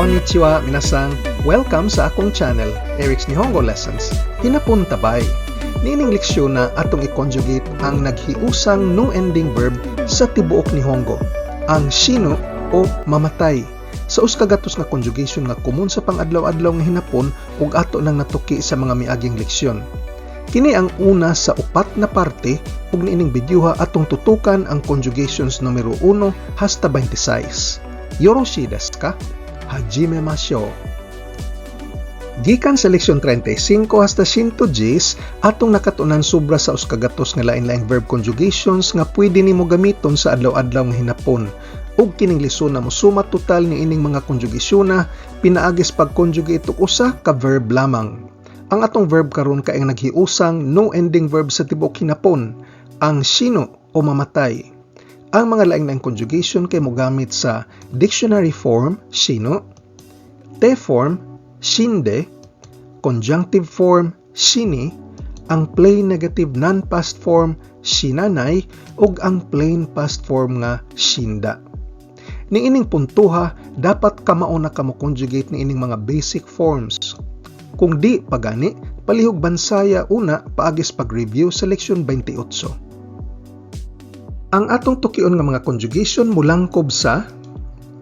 Konnichiwa, minasang. Welcome sa akong channel, Eric's Nihongo Lessons. Hinapon tabay. Nining leksyon na atong i-conjugate ang naghiusang no ending verb sa tibuok Nihongo, ang shino o mamatay. Sa uskagatos nga conjugation nga common sa pang-adlaw-adlaw nga hinapon ug ato nang natuki sa mga miaging leksyon. Kini ang una sa upat na parte ug niining bidyuha atong tutukan ang conjugations numero 1 hasta 26. Yoroshi desu ka? Hajime masyo. Gikan sa leksyon 35 hasta 110 atong nakatunan sobra sa uskagatos nga lain-laing verb conjugations nga pwede nimo gamiton sa adlaw-adlaw nga hinapon ug kining lisod na mosuma total ni ining mga konjugasyon na pinaagis pag-conjugate og usa ka verb lamang. Ang atong verb karon kay ang naghiusang no ending verb sa tibuok hinapon, ang sino o mamatay. Ang mga laing-laing conjugation kay mogamit sa dictionary form sino, te form shinde, conjunctive form shini, ang plain negative non-past form shinanay ug ang plain past form nga shinda. Niining puntuha, dapat kamao na ka conjugate ni ining mga basic forms. Kung di pagani, palihog bansaya una paagis pag-review sa leksyon 28. Ang atong tukion nga mga conjugation mulangkob sa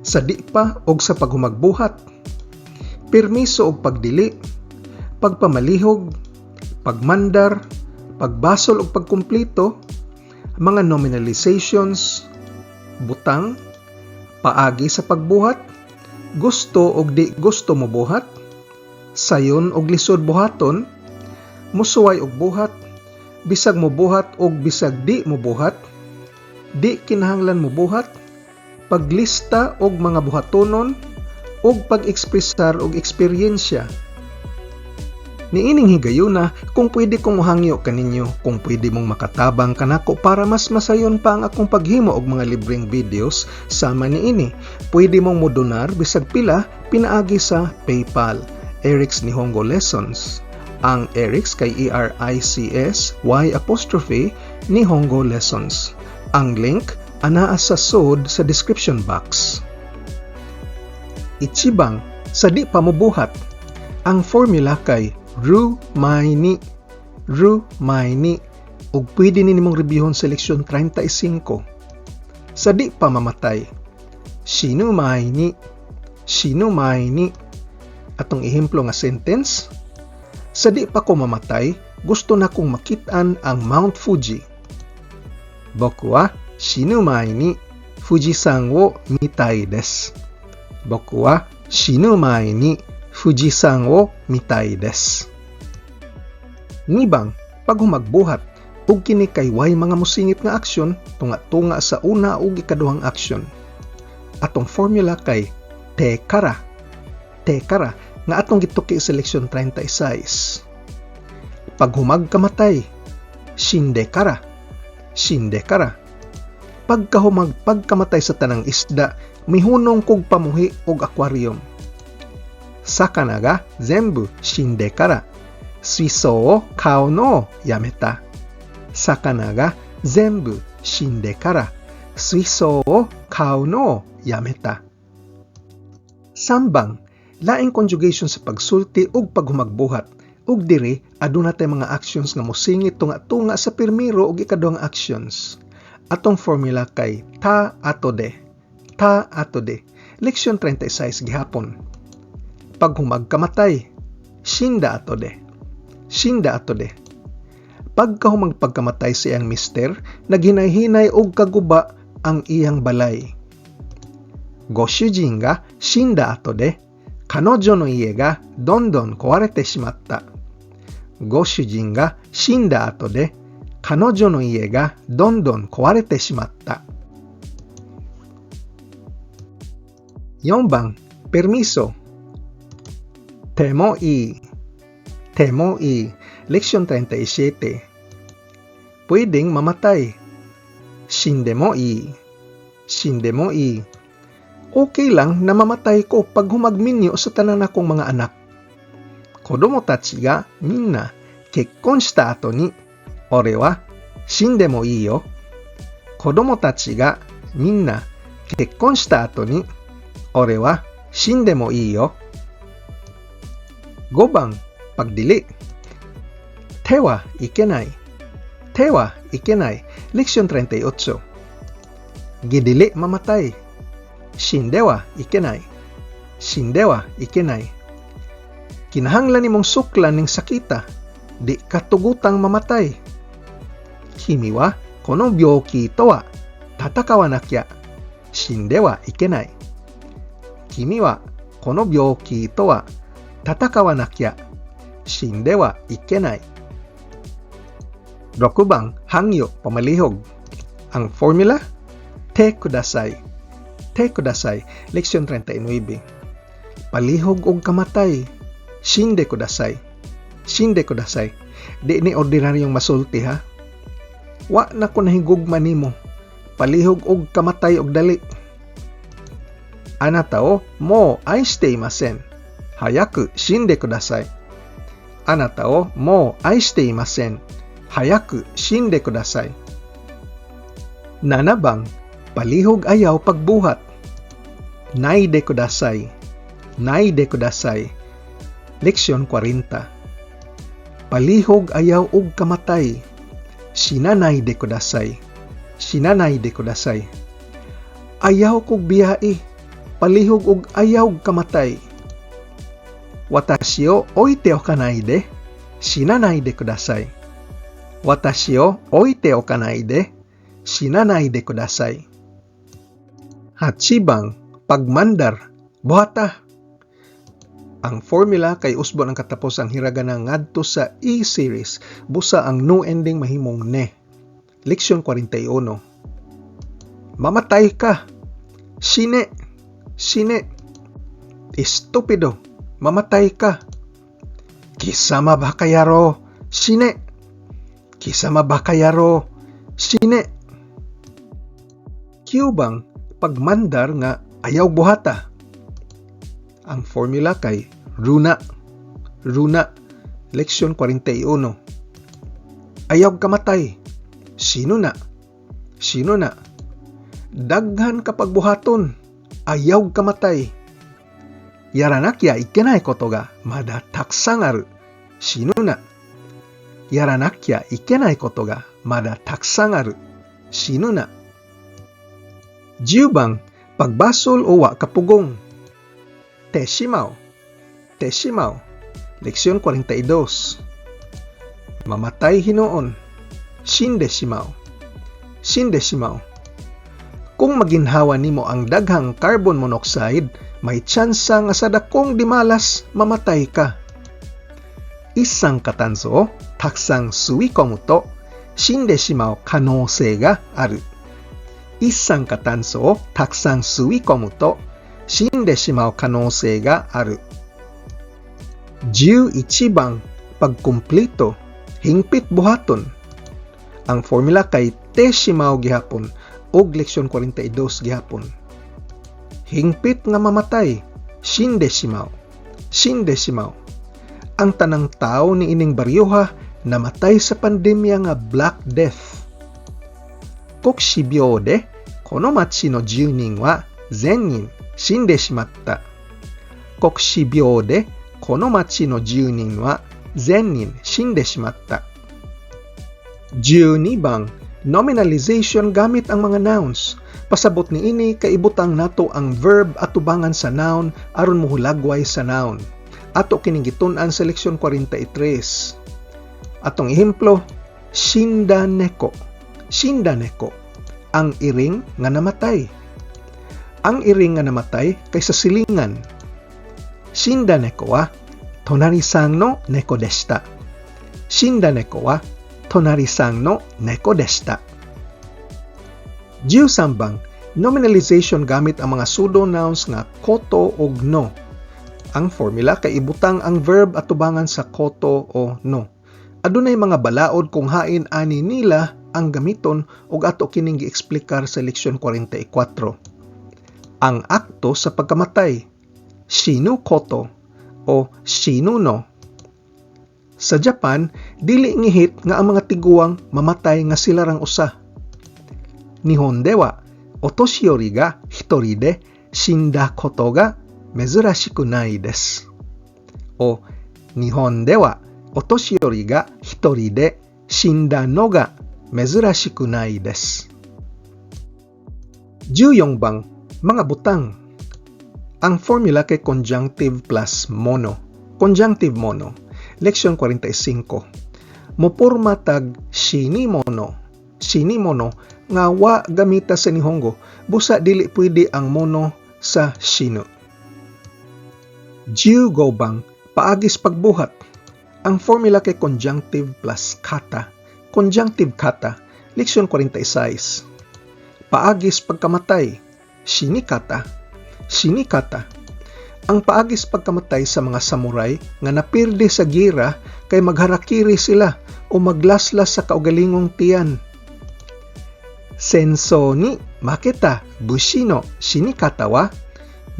sa di pa og sa paghumagbuhat, permiso og pagdili, pagpamalihog, pagmandar, pagbasol og pagkumpleto, mga nominalizations, butang, paagi sa pagbuhat, gusto og di gusto mo buhat, sayon og lisod buhaton, musuway og buhat, bisag mo buhat og bisag di mo buhat, di kinahanglan mo buhat, paglista og mga buhatonon, og pag-ekspresar og eksperyensya. Niining higayuna kung pwede kong muhangyo kaninyo kung pwede mong makatabang kanako para mas masayon pa ang akong paghimo og mga libreng videos sama niini. Pwede mong modonar bisag pila pinaagi sa PayPal. Eric's Nihongo Lessons. Ang Eric's kay E-R-I-C-S Y apostrophe Nihongo Lessons. Ang link anaa sa sod sa description box. Ichibang sa di pa mobuhat. Ang formula kay ru mai ni. Ru mai ni. Ug pwede ni nimong rebyuhon sa leksyon 35 sa di pa mamatay. Shinu mai ni. Shinu mai ni. Atong ehemplo nga sentence? Sa di pa ko mamatay gusto na kong makitaan ang Mount Fuji boku wa shinu mai ni Fujisan wo mitai desu boku wa shinu mai ni Fujisan wo mitai desu. Nibang, pag humagbuhat, ug kini kay way mga musingit nga aksyon tunga-tunga sa una ug ikaduhang aksyon. Atong formula kay tekara. Tekara nga atong gituki sa leksyon 36. Pag humagkamatay, sinde kara. Pagka humagpag kamatay sa tanang isda, mihunong kog pamuhi og aquarium. Sakana ga zenbu shinde kara suiso o kao no yameta. Sakana ga zenbu shinde kara suiso o kao no yameta. Sambang, laing conjugation sa pagsulti o paghumagbuhat ug diri aduna tay mga actions nga mosingit tunga-tunga sa pirmiro ug ikaduhang actions. Atong formula kay ta ato de. Ta ato de. Leksyon 36 gihapon pag humagkamatay. Shinda ato de. Shinda ato de. Pagka humagpagkamatay siyang mister, naghinay-hinay og kaguba ang iyang balay. Goshujin ga shinda ato de, kanojo no ie ga dondon kowarete shimatta. Goshujin ga shinda ato de, kanojo no ie ga dondon kowarete shimatta. 4番、permiso てもいい。てもいい。Leksyon 37. Pwedeng mamatay. Shinde mo i. Shinde mo i. Okay lang na mamatay ko pag humagminyo sa tanan akong mga anak. 子供たちがみんな結婚した後に、俺は死んでもいいよ。子供たちがみんな結婚した後に、俺は死んでもいいよ。5番、パクディレイ。手はいけない。手はいけない。Leksyon 38. Giddy レイ、ママタイ死んではいけない。死んではいけない。Kinahanglan nimong suklan ning sakita, di katugutang mamatay. Kimi wa kono byoki to wa tatakawanakya shindewa ikenai. Kimi wa kono byoki to wa tatakawanakya shindewa ikenai. Rokubang hangyo pamalihog. Ang formula te kudasai. Te kudasai, leksyon 39. Palihog og kamatay. Shinde kudasai. Shinde kudasai. Di ni ordinaryong masulti ha. Wa na ko nahigugma nimo. Palihog og kamatay og dali. Anata o mo ai shite imasen. Hayaku shinde kudasai. Anata o mo ai shite imasen. Hayaku shinde kudasai. Nanabang, palihog ayaw pagbuhat. Naide kudasai. Naide kudasai. Leksyon 40. Palihog ayaw og kamatay. Sinanay de kudasay. Sinanay de kudasay. Ayaw kog biyai. Palihog og ayaw kamatay. Watashi o oite o kanai de. Sinanay de kudasay. Watashi o oite o kanai de. Sinanay de kudasay. Hachibang, pagmandar, buhata. Ang formula kay usbon ang katapos ang hiragana ngadto sa E-series busa ang no ending mahimong ne. Leksyon 41. Mamatay ka. Sine. Sine. Estupido. Mamatay ka. Kisama ba kayaro? Sine. Kisama ba kayaro? Sine. Kyubang pagmandar nga ayaw buhata ang formula kay Runa. Runa, leksyon 41. Ayaw kamatay. Sino na? Sino na? Daghan kapag buhaton. Ayaw kamatay. Yaranakya ikenai koto ga mada takusan aru. Sino na? Yaranakya ikenai koto ga mada takusan aru. Sino na? Jubang, pagbasol o wa kapugong Tesimaw. Tesimaw. Leksyon 42. Mamatay hinoon. Sindesimaw. Sindesimaw. Kung maginhawa nimo ang daghang carbon monoxide, may tsansa nga sa dakong dimalas mamatay ka. Isang katanso, taksang suikomuto, shindeshimaw kanosei ga aru. Isang katanso, taksang suikomuto, 死んでしまう可能性がある。11番, pagkumplito, hingpit buhaton. Ang formula kay Teshimaw gihapon og leksyon 42 gihapon. Hingpit nga mamatay, shindeshimaw. Shindeshimaw. Ang tanang tao ni ining baryoha namatay sa pandemya nga Black Death. Kokshibyo de, kono machi no 10人は全人 死んでしまった。国死病でこの町の住人は全人死んでしまった。12 bang nominalization gamit ang mga nouns. Pasabot ni ini kaibutang nato ang verb atubangan sa noun aron muhulagway sa noun. Ato kining gitun-an sa leksyon 43. Atong ehemplo, shinda neko. Shinda neko. Ang iring nga namatay ang iring nga namatay kay sa silingan. Shinda neko wa tonari-san no neko deshita. Shinda neko wa tonari-san no neko deshita. 13 bang nominalization gamit ang mga pseudo-nouns nga koto o no. Ang formula kay ibutang ang verb atubangan sa koto o no. Adunay mga balaod kung hain ani nila ang gamiton ug ato kining gi-eksplikar sa leksyon 44 ang akto sa pagkamatay, shinu koto o shinu no. Sa Japan, dili ngihit nga ang mga tiguang mamatay nga sila rang usa. Nihon de wa, otoshiyori ga hitori de shinda koto ga mezurashiku nai desu. O, Nihon de wa otoshiyori ga hitori de shinda no ga mezurashiku nai desu. 14 bang, mga butang. Ang formula kay conjunctive plus mono. Conjunctive mono. Leksyon 45. Moporma tag shini mono. Shini mono nga wa gamita sa Nihongo busa dili pwede ang mono sa shino. Jiu bang paagis pagbuhat. Ang formula kay conjunctive plus kata. Conjunctive kata. Leksyon 46 paagis pagkamatay, Shinikata. Shinikata. Ang paagis pagkamatay sa mga samurai nga napirde sa gira kay magharakiri sila o maglaslas sa kaugalingong tiyan. Senso ni maketa bushino shinikata wa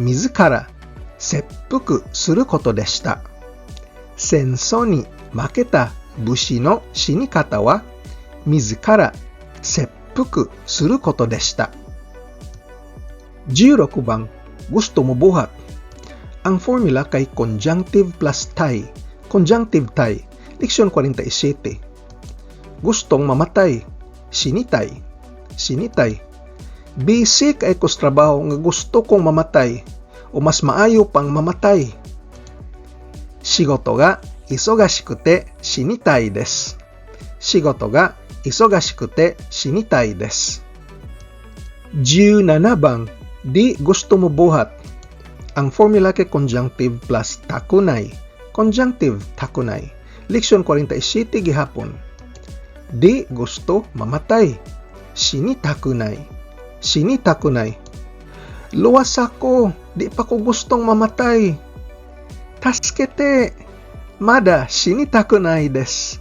mizukara seppuku suru koto deshita. Senso ni maketa bushino shinikata wa mizukara seppuku suru koto deshita. Jiro ko bang gusto mo buhat? Ang formula kay conjunctive plus tie, conjunctive tie, leksyon 47. Gustong mamatay, sinitay, sinitay. Busy kay ko trabaho nga gusto kong mamatay o mas maayo pang mamatay. Shigoto ga isogashikute shinitai desu. Shigoto ga isogashikute shinitai desu. 17番 di gusto mo buhat. Ang formula kay conjunctive plus takunay. Conjunctive takunay. Leksyon 47 gihapon. Di gusto mamatay. Shinitakunay. Shinitakunay. Luwas ako. Di pa ko gustong mamatay. Taskete. Mada shinitakunay desu.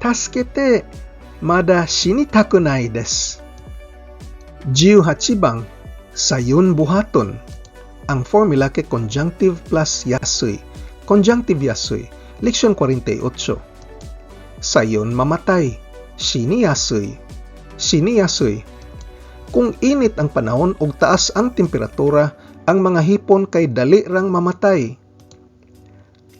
Taskete. Mada shinitakunay desu. 18 bang, Sayon buhaton. Ang formula kay conjunctive plus yasoy. Conjunctive yasoy. Leksyon 48. Sayon mamatay. Shini yasoy. Shini yasoy. Kung init ang panahon ug taas ang temperatura, ang mga hipon kay dali rang mamatay.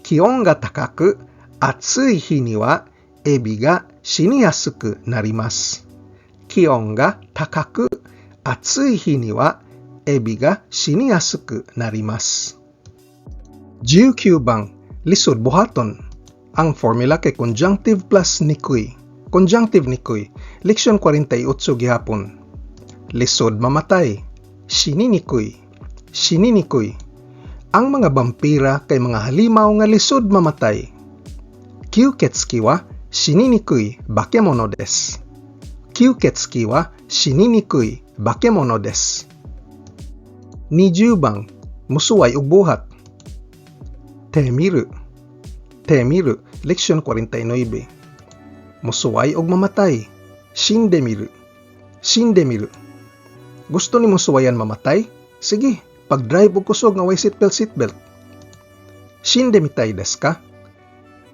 Kion ga takaku, atsui hi ni wa ebi ga shiniyasuku narimasu. Kion ga takaku, atsui hi ni wa 気温が高く暑い日にはエビが死にやすくなります。19番, lisod buhaton. Ang formula kay conjunctive plus nikoy. Conjunctive nikoy. Leksyon 48 gihapon. Lisod mamatay. Shininikoy. Shininikoy. Ang mga vampira kay mga halimaw nga lisod mamatay. Kyuketsuki wa 死ににくい化け物 ni Jubang musuway og buhat. Temiru Temiru, leksyon 49. Musuway og mamatay. Shindemiru Shindemiru Gusto ni musuwayan mamatay? Sige, pag-drive og kusog nga way seatbelt seatbelt. Shindemitai desu ka?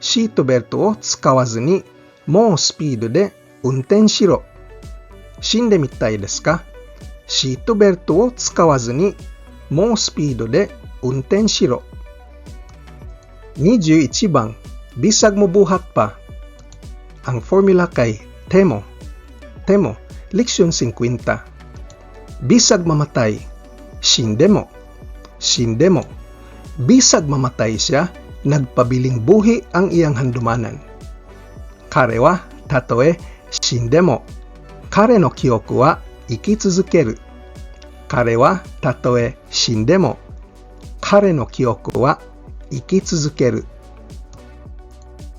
Shitoberto o tsukawazu ni mo speedo de unten shiro. Shindemitai desu ka? シートベルトを使わずに猛スピードで運転しろ。21番、ビサグモブーハッパ。アンフォーミュラカイ、テモ。テモ、リクション50。ビサグママタイ、死んでも。死んでも。ビサグママタイシャ、ナグパビリンブヒアンイアンハンドマナン。彼は、たとえ、死んでも。彼の記憶は、生き続ける。Ikitsuzukeru. Kare wa tatoe shindemo, kare no kyoku wa ikitsuzukeru.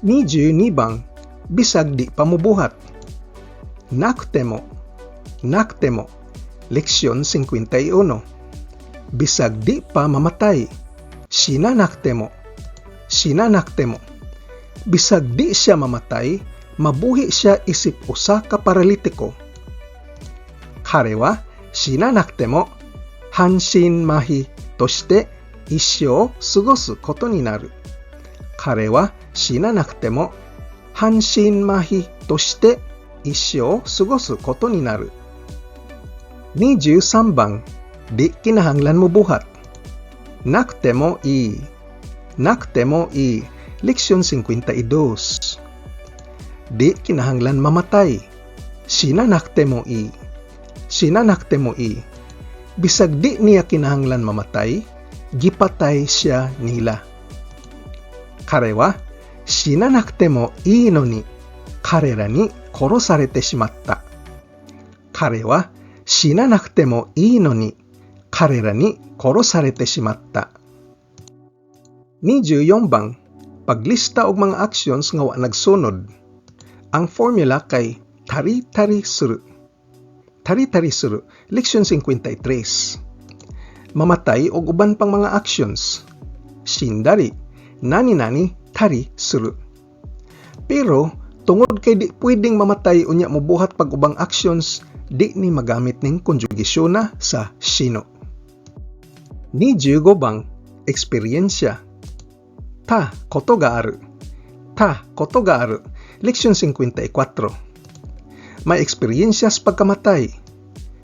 22 bang, bisag di pa mubuhat. Nakutemo, nakutemo, leksyon 51. Bisag di. Shinanaktemo, sinanaktemo. Bisag siya mamatay, mabuhi siya isip usa ka paralitiko. Kare wa sinanaktemo hanshin mahi toshite issho sugosu koto ni naru. Kare wa sinanaktemo hanshin mahi toshite issho sugosu koto ni naru. 23 bang, di kinahanglan mo buhat. nakte mo i. Nakte mo i. Leksyon 52. Di kinahanglan mamatay. Sinanakte mo i sinanak mo i. Bisag di niya kinahanglan mamatay, gipatay siya nila. Karewa, sinanak mo i no ni, karera ni koro sarete shimatta. Karewa, sinanak mo i no ni, karera ni koro sarete shimatta. 24 bang, paglista og mga actions nga wa nagsunod. Ang formula kay tari-tari suru. Tari-tari suru, leksyon 53. Mamatay og uban pang mga actions. Shindari, nani-nani, tari suru. Pero tungod kay di pwedeng mamatay unya mo buhat pag ubang actions di ni magamit ning konjugasyon na sa shino. Ni Jugo bang eksperyensya. Ta koto ga aru. Ta koto ga aru. Leksyon 54. May eksperyensya sa pagkamatay.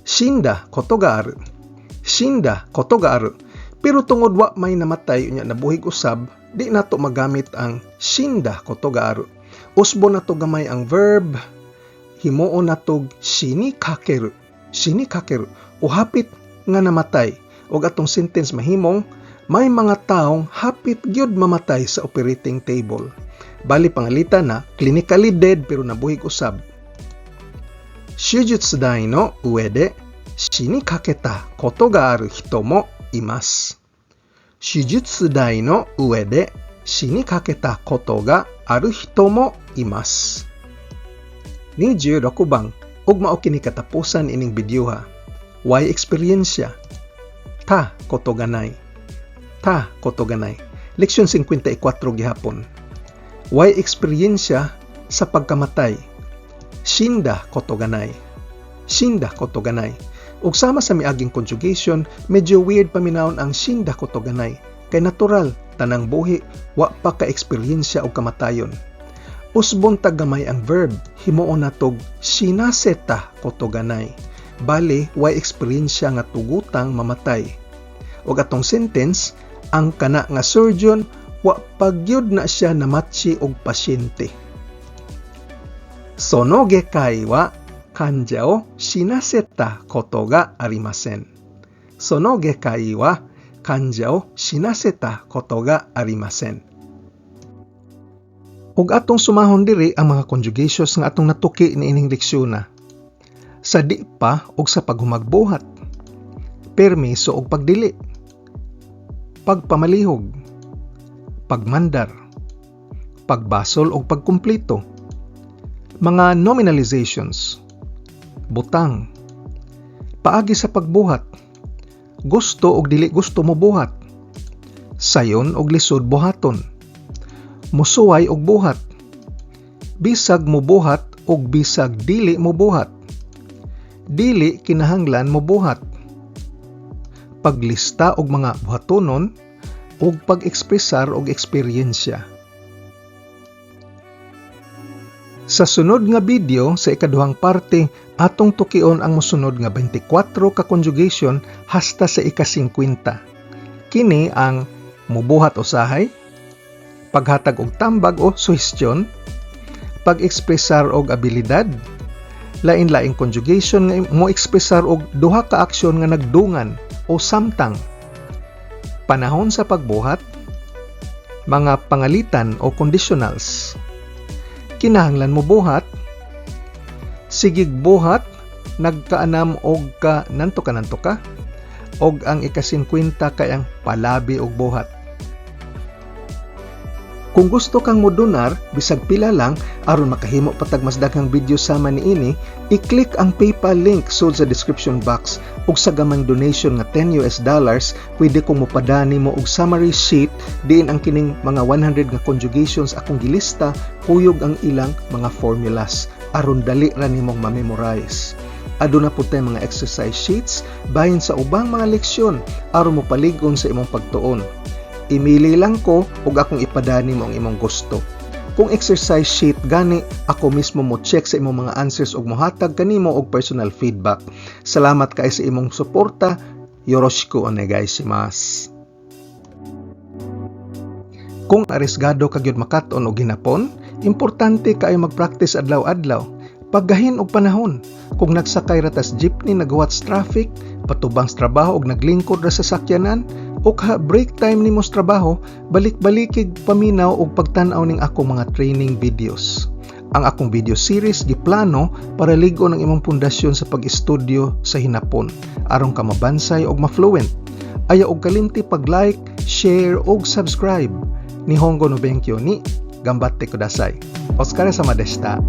Shinda koto ga aru. Shinda koto ga aru. Pero tungod wa may namatay unya nabuhig usab, di nato magamit ang shinda koto ga aru. Usbo na to gamay ang verb himuon natog sini kakeru. Sini kakeru. O hapit nga namatay. O atong sentence mahimong may mga taong hapit gyud mamatay sa operating table. Bali pangalita na clinically dead pero nabuhig usab. Shujutsu dai no ue de shini kaketa koto ga aru hito mo imasu. Shujutsu dai no ue de shini kaketa koto ga aru hito mo imasu ni Gio Rakubang ug mao kini katapusan ining video ha. Why eksperyensya? Ta kotoganay. Ta kotoganay. Leksyon 54 gihapon. Why eksperyensya sa pagkamatay? Shinda kotoganay. Shinda kotoganay. Ug sama sa miaging conjugation, medyo weird paminawon ang shinda kotoganay. Kay natural, tanang buhi, wa pa ka-eksperyensya og kamatayon Usbon tagamay ang verb, himuon natog sinaseta kotoganay. Bali, way eksperyensya nga tugutang mamatay. O atong sentence, ang kana nga surgeon wa pagyud na siya namatsi og pasyente. Sonoge kai wa kanja o sinaseta koto ga arimasen. Sonoge kai wa kanja o sinaseta koto ga arimasen. Ug atong sumahon diri ang mga conjugations nga atong natuki ni ining leksyon Sa di pa ug sa paghumagbuhat. Permiso og pagdili. Pagpamalihog. Pagmandar. Pagbasol og pagkumpleto. Mga nominalizations. Butang. Paagi sa pagbuhat. Gusto og dili gusto mo buhat. Sayon og lisod buhaton musuway og buhat. Bisag mo buhat og bisag dili mo buhat. Dili kinahanglan mo buhat. Paglista og mga buhatonon ug pag-ekspresar og eksperyensya. Sa sunod nga video sa ikaduhang parte, atong tukion ang mosunod nga 24 ka conjugation hasta sa ika-50. Kini ang mubuhat usahay, paghatag og tambag o suhestyon, pag-ekspresar og abilidad, lain-laing conjugation nga mo ekspresar og duha ka aksyon nga nagdungan o samtang. Panahon sa pagbuhat, mga pangalitan o conditionals. Kinahanglan mo buhat, sigig buhat, nagkaanam og ka nanto ka nanto ka, og ang ika-50 kay ang palabi og buhat kung gusto kang modonar, bisag pila lang, aron makahimo patag mas daghang video sama niini, i-click ang PayPal link sud sa description box ug sa gamang donation nga 10 US dollars, pwede kong mopadani mo og summary sheet. Diin ang kining mga 100 nga conjugations akong gilista, kuyog ang ilang mga formulas. Aron dali ra nimong ma-memorize. Aduna po tay mga exercise sheets. Bahin sa ubang mga leksyon aron mo paligon sa imong pagtuon imili lang ko ug akong ipadani mo ang imong gusto. Kung exercise sheet gani, ako mismo mo check sa imong mga answers ug mohatag kanimo og personal feedback. Salamat kay sa imong suporta. Yoroshiku onegaishimasu. Kung arisgado ka gyud makaton og ginapon, importante kaayo mag-practice adlaw-adlaw. Paggahin og panahon, kung nagsakay ra tas jeepney nagwatch traffic, patubang sa trabaho og naglingkod ra sa sakyanan, o break time nimo sa trabaho, balik-balikig paminaw og pagtan-aw ning akong mga training videos. Ang akong video series giplano para ligo ng imong pundasyon sa pag-estudyo sa hinapon aron ka mabansay og ma-fluent. Ayaw og kalimti pag-like, share og subscribe. Nihongo no benkyo ni Gambatte kudasai. Oskare sama deshita.